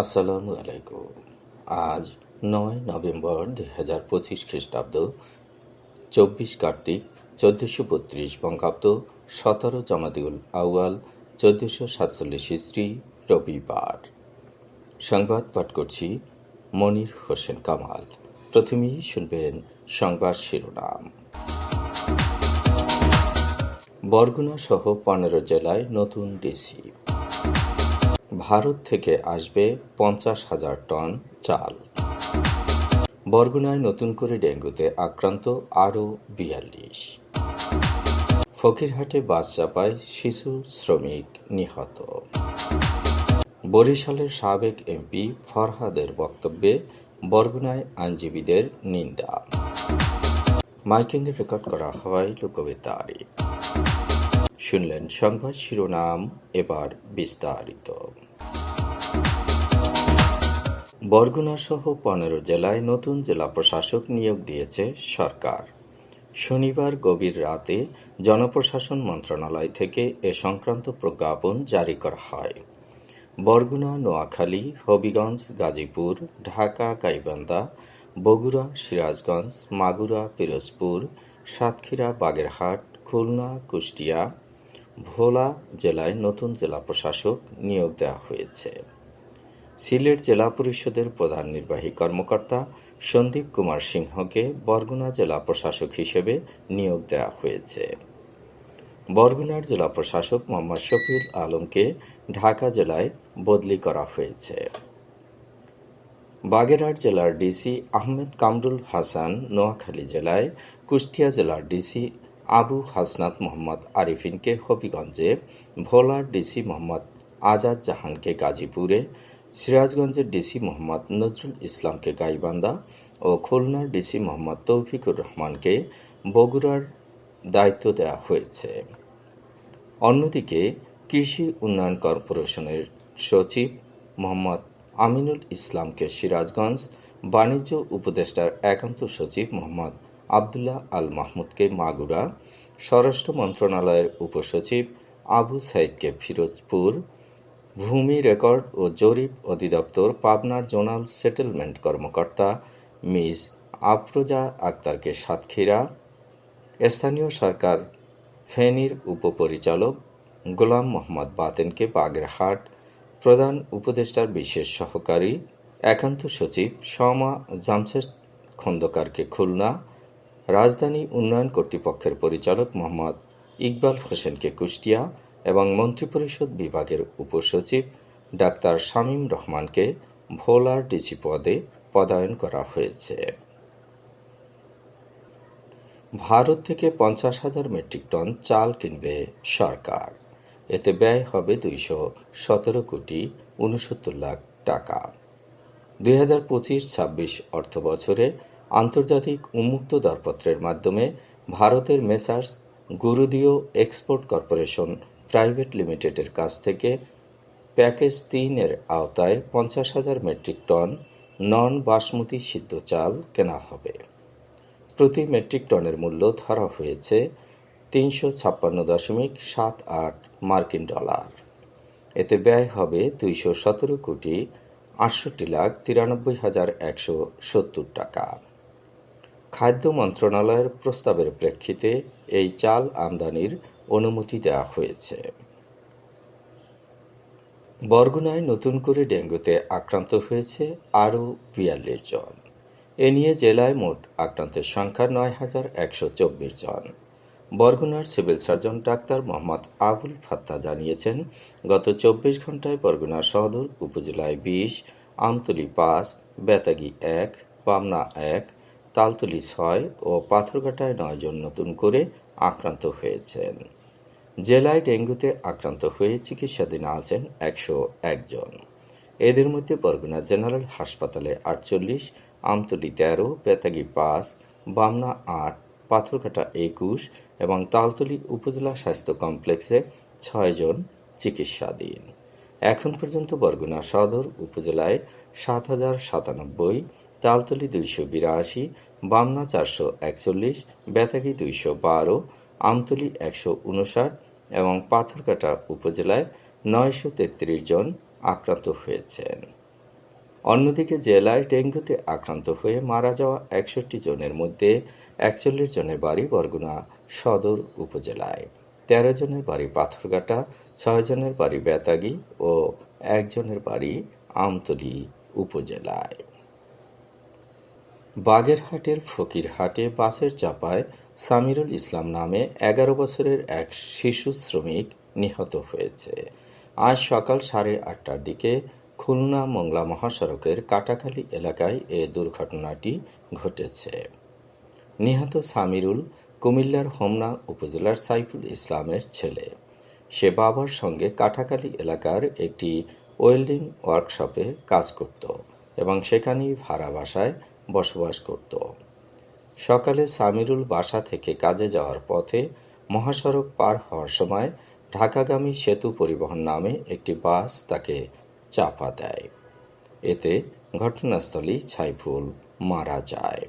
আসসালামু আলাইকুম। আজ নয় নভেম্বর দুই হাজার পঁচিশ খ্রিস্টাব্দ, চব্বিশ কার্তিক, চোদ্দোশো বত্রিশ বঙ্গাব্দ, সতেরো জামাদিউল আউয়াল, চোদ্দোশো সাতচল্লিশ ইস্ত্রি রবিবার। সংবাদ পাঠ করছি মনির হোসেন কামাল। প্রথমেই শুনবেন সংবাদ শিরোনাম। বরগুনা সহ পনেরো জেলায় নতুন ডিসি। ভারত থেকে আসবে পঞ্চাশ হাজার টন চাল। বরগুনায় নতুন করে ডেঙ্গুতে আক্রান্ত আরও বিয়াল্লিশ। ফকিরহাটে বাস চাপায় শিশু শ্রমিক নিহত। বরিশালের সাবেক এমপি ফরহাদের বক্তব্যে বরগুনায় আইনজীবীদের নিন্দা। মাইকিংয়ে রেকর্ড করা হয় লোকবিতারি শুনলেন সংবাদ শিরোনাম এবার বিস্তারিত। বরগুনা সহ পনেরো জেলায় নতুন জেলা প্রশাসক নিয়োগ দিয়েছে সরকার। শনিবার গভীর রাতে জনপ্রশাসন মন্ত্রণালয় থেকে এ সংক্রান্ত প্রজ্ঞাপন জারি করা হয়। বরগুনা, নোয়াখালী, হবিগঞ্জ, গাজীপুর, ঢাকা, গাইবান্ধা, বগুড়া, সিরাজগঞ্জ, মাগুরা, পিরোজপুর, সাতক্ষীরা, বাগেরহাট, খুলনা, কুষ্টিয়া ভোলা জেলায় নতুন জেলা প্রশাসক নিয়োগ দেওয়া হয়েছে। সিলেট জেলা পরিষদের প্রধান নির্বাহী কর্মকর্তা সন্দীপ কুমার সিংহকে বরগুনা জেলা প্রশাসক হিসেবে নিয়োগ দেওয়া হয়েছে। বরগুনার জেলা প্রশাসক মোহাম্মদ শফিউল আলমকে ঢাকা জেলায় বদলি করা হয়েছে। বাগেরহাট জেলার ডিসি আহমেদ কামরুল হাসান নোয়াখালী জেলায় কুষ্টিয়া জেলার ডিসি আবু হাসনাত মোহাম্মদ আরিফিনকে হবিগঞ্জে ভোলার ডিসি মোহাম্মদ আজাদ জাহানকে গাজীপুরে সিরাজগঞ্জের ডিসি মোহাম্মদ নজরুল ইসলামকে গাইবান্ধা ও খুলনার ডিসি মোহাম্মদ তৌফিকুর রহমানকে বগুড়ার দায়িত্ব দেওয়া হয়েছে। অন্যদিকে, কৃষি উন্নয়ন কর্পোরেশনের সচিব মোহাম্মদ আমিনুল ইসলামকে সিরাজগঞ্জ বাণিজ্য উপদেষ্টার একান্ত সচিব মোহাম্মদ আবদুল্লাহ আল মাহমুদকে মাগুরা স্বরাষ্ট্র মন্ত্রণালয়ের উপসচিব আবু সাইদকে ফিরোজপুর, ভূমি রেকর্ড ও জরিপ অধিদপ্তর পাবনার জোনাল সেটেলমেন্ট কর্মকর্তা মিস আফরোজা আক্তারকে সাতক্ষীরা, স্থানীয় সরকার ফেনীর উপপরিচালক গোলাম মোহাম্মদ বাতেনকে বাগেরহাট, প্রধান উপদেষ্টার বিশেষ সহকারী, একান্ত সচিব শমা জামশেদ খন্দকারকে খুলনা রাজধানী উন্নয়ন কর্তৃপক্ষের পরিচালক মোহাম্মদ ইকবাল হোসেনকে কুষ্টিয়া এবং মন্ত্রিপরিষদ বিভাগের উপসচিব ডাক্তার শামীম রহমানকে ভোলার ডিসি পদে পদায়ন করা হয়েছে। ভারত থেকে পঞ্চাশ হাজার মেট্রিক টন চাল কিনবে সরকার। এতে ব্যয় হবে দুইশো সতেরো কোটি উনসত্তর লাখ টাকা। দুই হাজার পঁচিশ ছাব্বিশ অর্থ বছরে আন্তর্জাতিক উন্মুক্ত দরপত্রের মাধ্যমে ভারতের messrs Gurudiya export corporation private লিমিটেডের কাছ থেকে প্যাকেজ তিনের আওতায় পঞ্চাশ হাজার মেট্রিক টন নন বাসমতি সিদ্ধ চাল কেনা হবে। প্রতি মেট্রিক টনের মূল্য ধরা হয়েছে তিনশো ছাপ্পান্ন দশমিক সাত আট মার্কিন ডলার। এতে ব্যয় হবে দুইশো সতেরো কোটি আটষট্টি লাখ তিরানব্বই হাজার একশো সত্তর টাকা। খাদ্য মন্ত্রণালয়ের প্রস্তাবের প্রেক্ষিতে এই চাল আমদানির অনুমতি দেওয়া হয়েছে। বরগুনায় নতুন করে ডেঙ্গুতে আক্রান্ত হয়েছে আরও বিয়াল্লিশ জন। এ নিয়ে জেলায় মোট আক্রান্তের সংখ্যা নয় হাজার একশো চব্বিশ জন। বরগুনার civil surgeon doctor Mohammad Abul Fatta জানিয়েছেন, গত চব্বিশ ঘন্টায় বরগুনা সদর উপজেলায় বিশ, আমতলি পাঁচ, বেতাগি এক পামনা এক তালতলি ছয় ও পাথরঘাটায় নয় জন নতুন করে আক্রান্ত হয়েছেন। জেলায় ডেঙ্গুতে আক্রান্ত হয়ে চিকিৎসাধীন আছেন একশো একজন এদের মধ্যে বরগুনা জেনারেল হাসপাতালে আটচল্লিশ, আমতলি তেরো, বেতাগি পাঁচ, বামনা আট, পাথরঘাটা একুশ এবং তালতলি উপজেলা স্বাস্থ্য কমপ্লেক্সে ছয়জন চিকিৎসাধীন। এখন পর্যন্ত বরগুনা সদর উপজেলায় সাত হাজার সাতানব্বই তালতলি দুইশো বিরাশি, বামনা চারশো একচল্লিশ, বেতাগি দুইশো বারো, আমতলি একশো উনষাট এবং পাথরকাটা উপজেলায় নয়শো তেত্রিশ জন আক্রান্ত হয়েছেন। অন্যদিকে জেলায় ডেঙ্গুতে আক্রান্ত হয়ে মারা যাওয়া একষট্টি জনের মধ্যে একচল্লিশ জনের বাড়ি বরগুনা সদর উপজেলায়, তেরো জনের বাড়ি পাথরঘাটা, ছয় জনের বাড়ি বেতাগি ও একজনের বাড়ি আমতলী উপজেলায়। বাগেরহাটের ফকিরহাটে বাসের চাপায় সামিরুল ইসলাম নামে এগারো বছরের এক শিশু শ্রমিক নিহত হয়েছে। আজ সকাল সাড়ে আটটার দিকে খুলনা মংলা মহাসড়কের কাটাখালী এলাকায় এ দুর্ঘটনাটি ঘটেছে। নিহত সামিরুল কুমিল্লার হোমনা উপজেলার সাইফুল ইসলামের ছেলে। সে বাবার সঙ্গে কাটাখালী এলাকার একটি ওয়েল্ডিং ওয়ার্কশপে কাজ করত এবং সেখানেই ভাড়া বাসায় বসবাস করত। সকালে সামিরুল বাসা থেকে কাজে যাওয়ার পথে মহাসড়ক পার হওয়ার সময় ঢাকাগামী সেতু পরিবহন নামে একটি বাস তাকে চাপা দেয়। এতে ঘটনাস্থলেই ছাইফুল মারা যায়।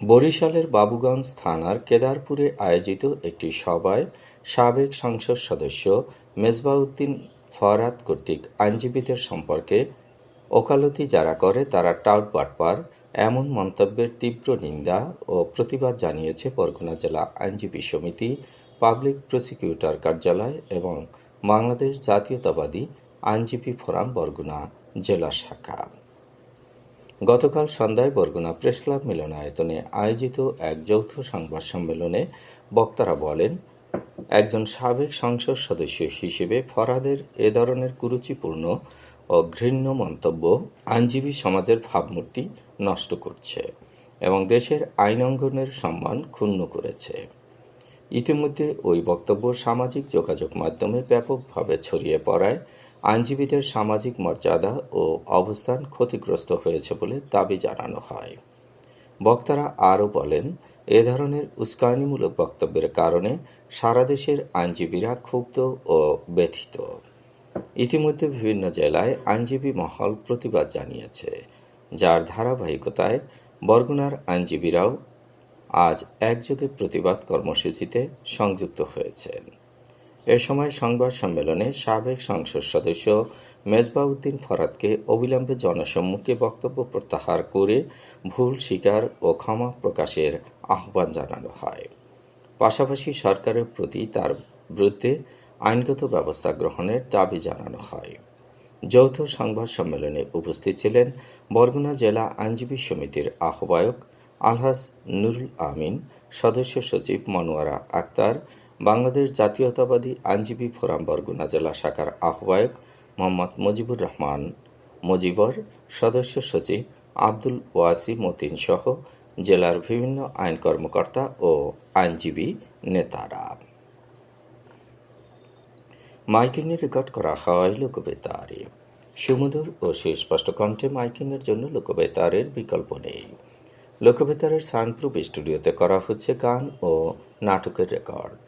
বরিশালের বাবুগঞ্জ থানার কেদারপুরে আয়োজিত একটি সভায় সাবেক সংসদ সদস্য মেজবাউদ্দিন ফরাত কর্তৃক আইনজীবীদের সম্পর্কে ওকালতি যারা করে, তারা টাউট বাটপার। এমন মন্তব্যের তীব্র নিন্দা ও প্রতিবাদ জানিয়েছে বরগুনা জেলা আইনজীবী সমিতি, পাবলিক প্রসিকিউটর কার্যালয় এবং বাংলাদেশ জাতীয়তাবাদী আইনজীবী ফোরাম বরগুনা জেলা শাখা। গতকাল সন্ধ্যায় বরগুনা প্রেস ক্লাব মিলনায়তনে আয়োজিত এক যৌথ সংবাদ সম্মেলনে বক্তারা বলেন একজন সাবেক সংসদ সদস্য হিসেবে ফরাদের এ ধরনের কুরুচিপূর্ণ ও ঘৃণ্য মন্তব্য আইনজীবী সমাজের ভাবমূর্তি নষ্ট করছে এবং দেশের আইন অঙ্গনের সম্মান ক্ষুণ্ণ করেছে। ইতিমধ্যে ওই বক্তব্য সামাজিক যোগাযোগ মাধ্যমে ব্যাপকভাবে ছড়িয়ে পড়ায় আইনজীবীদের সামাজিক মর্যাদা ও অবস্থান ক্ষতিগ্রস্ত হয়েছে বলে দাবি জানানো হয়। বক্তারা আরও বলেন এ ধরনের উস্কানিমূলক বক্তব্যের কারণে সারা দেশের আইনজীবীরা ক্ষুব্ধ ও ব্যথিত। ইতিমধ্যে বিভিন্ন জেলায় আইনজীবী মহল প্রতিবাদ জানিয়েছে, যার ধারাবাহিকতায় বরগুনার আইনজীবীরাও আজ একযোগে প্রতিবাদ কর্মসূচিতে সংযুক্ত হয়েছেন। এ সময় সংবাদ সম্মেলনে সাবেক সংসদ সদস্য মেজবাউদ্দিন ফরাদকে অবিলম্বে জনসম্মুখে বক্তব্য প্রত্যাহার করে ভুল স্বীকার ও ক্ষমা প্রকাশের আহ্বান জানানো হয়। পাশাপাশি সরকারের প্রতি তার বিরুদ্ধে আইনগত ব্যবস্থা গ্রহণের দাবি জানানো হয়। যৌথ সংবাদ সম্মেলনে উপস্থিত ছিলেন বরগুনা জেলা আইনজীবী সমিতির আহ্বায়ক আলহাজ নুরুল আমিন, সদস্য সচিব মনোয়ারা আক্তার বাংলাদেশ জাতীয়তাবাদী আইনজীবী ফোরাম বরগুনা জেলা শাখার আহ্বায়ক মোহাম্মদ মুজিবুর রহমান, মুজিবর সদস্য সচিব আব্দুল ওয়াসি মতিন সহ জেলার বিভিন্ন আইন কর্মকর্তা ও আইনজীবী নেতারা। মাইকিংয়ে রেকর্ড করা হয় লোকবেতারে। সুমধুর ও সুস্পষ্ট কণ্ঠে মাইকিংয়ের জন্য লোকবেতারের বিকল্প নেই। লোকবেতারের সাউন্ডপ্রুফ স্টুডিওতে করা হচ্ছে গান ও নাটকের রেকর্ড।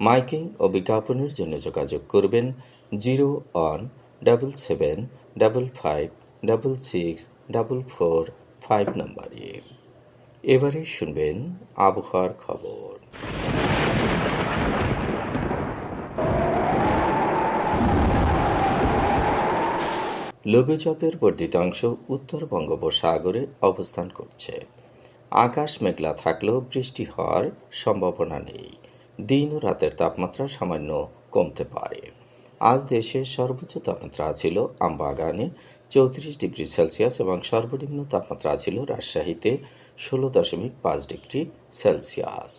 মাইকিং ও বিজ্ঞাপনের জন্য যোগাযোগ করবেন zero one double seven double five double six double four five নম্বরে। এবারে শুনবেন আবহাওয়ার খবর। লঘুচাপের বর্ধিতাংশ উত্তর বঙ্গোপসাগরে অবস্থান করছে। আকাশ মেঘলা থাকলেও বৃষ্টি হওয়ার সম্ভাবনা নেই। দিন ও রাতের তাপমাত্রা সামান্য কমতে পারে। আজ দেশের সর্বোচ্চ তাপমাত্রা ছিল আমবাগানে চৌত্রিশ ডিগ্রি সেলসিয়াস এবং সর্বনিম্ন তাপমাত্রা ছিল রাজশাহীতে ষোলো দশমিক পাঁচ ডিগ্রি সেলসিয়াস।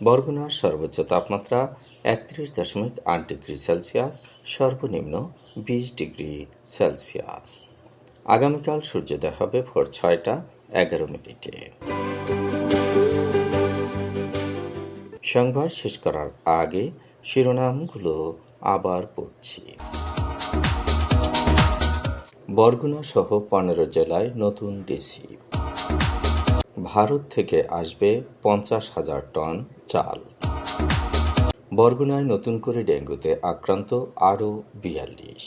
বরগুনার সর্বোচ্চ তাপমাত্রা একত্রিশ দশমিক আট ডিগ্রি সেলসিয়াস, সর্বনিম্ন বিশ ডিগ্রি সেলসিয়াস। আগামীকাল সূর্যোদয় হবে ভোর ছয়টা এগারো মিনিটে। সংবাদ শেষ করার আগে শিরোনামগুলো আবার পড়ছি। বরগুনা সহ পনেরো জেলায় নতুন ডিসি ভারত থেকে আসবে পঞ্চাশ হাজার টন চাল। বরগুনায় নতুন করে ডেঙ্গুতে আক্রান্ত আরও বিয়াল্লিশ।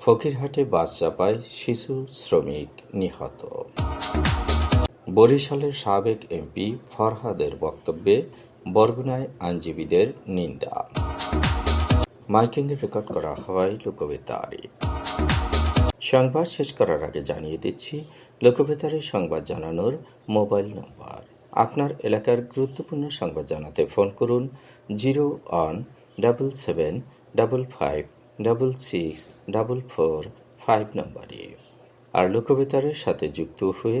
ফকিরহাটে বাস চাপায় শিশু শ্রমিক নিহত। বরিশালের সাবেক এমপি ফরহাদের বক্তব্যে বরগুনায় আইনজীবীদের নিন্দা। মাইকিংয়ে রেকর্ড করা হয় লোকবেতারে। সংবাদ শেষ করার আগে জানিয়ে দিচ্ছি, লোকবেতারে সংবাদ জানানোর মোবাইল নম্বর। আপনার এলাকার গুরুত্বপূর্ণ সংবাদ জানাতে ফোন করুন zero one double seven double five double six double four five নম্বরে। আর লোকবেতারের সাথে যুক্ত হয়ে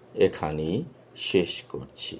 এখানেই শেষ করছি।